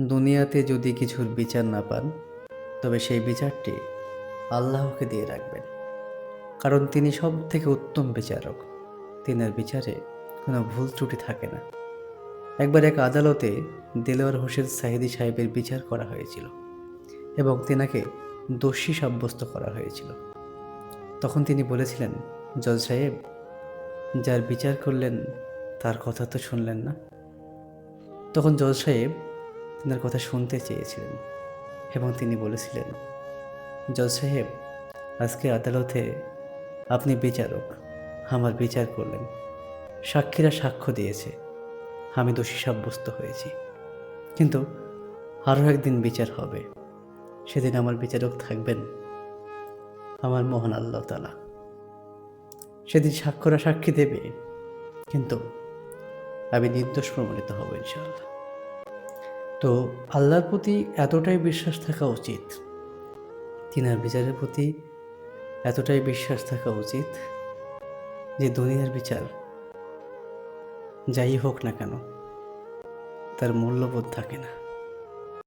দুনিয়াতে যদি কিছুর বিচার না পান, তবে সেই বিচারটি আল্লাহকে দিয়ে রাখবেন। কারণ তিনি সব থেকে উত্তম বিচারক। তিনার বিচারে কোনো ভুল ত্রুটি থাকে না। একবার এক আদালতে দেলোয়ার হোসেন সাহিদি সাহেবের বিচার করা হয়েছিল এবং তেনাকে দোষী সাব্যস্ত করা হয়েছিল। তখন তিনি বলেছিলেন, জজ সাহেব, যার বিচার করলেন তার কথা তো শুনলেন না? তখন জজ সাহেব তেনার কথা শুনতে চেয়েছিলেন এবং তিনি বলেছিলেন, জজ সাহেব, আজকে আদালতে আপনি বিচারক, আমার বিচার করলেন। সাক্ষীরা সাক্ষ্য দিয়েছে, আমি দোষী সাব্যস্ত হয়েছি। কিন্তু আরও একদিন বিচার হবে। সেদিন আমার বিচারক থাকবেন আমার মহান আল্লাহ তালা সেদিন সাক্ষরা সাক্ষী দেবে, কিন্তু আমি নির্দোষ প্রমাণিত হব ইনশাআল্লাহ। তো আল্লাহর প্রতি এতটাই বিশ্বাস থাকা উচিত, তিনার বিচারের প্রতি এতটাই বিশ্বাস থাকা উচিত যে দুনিয়ার বিচার যাই হোক না কেন, তার মূল্যবোধ থাকে না।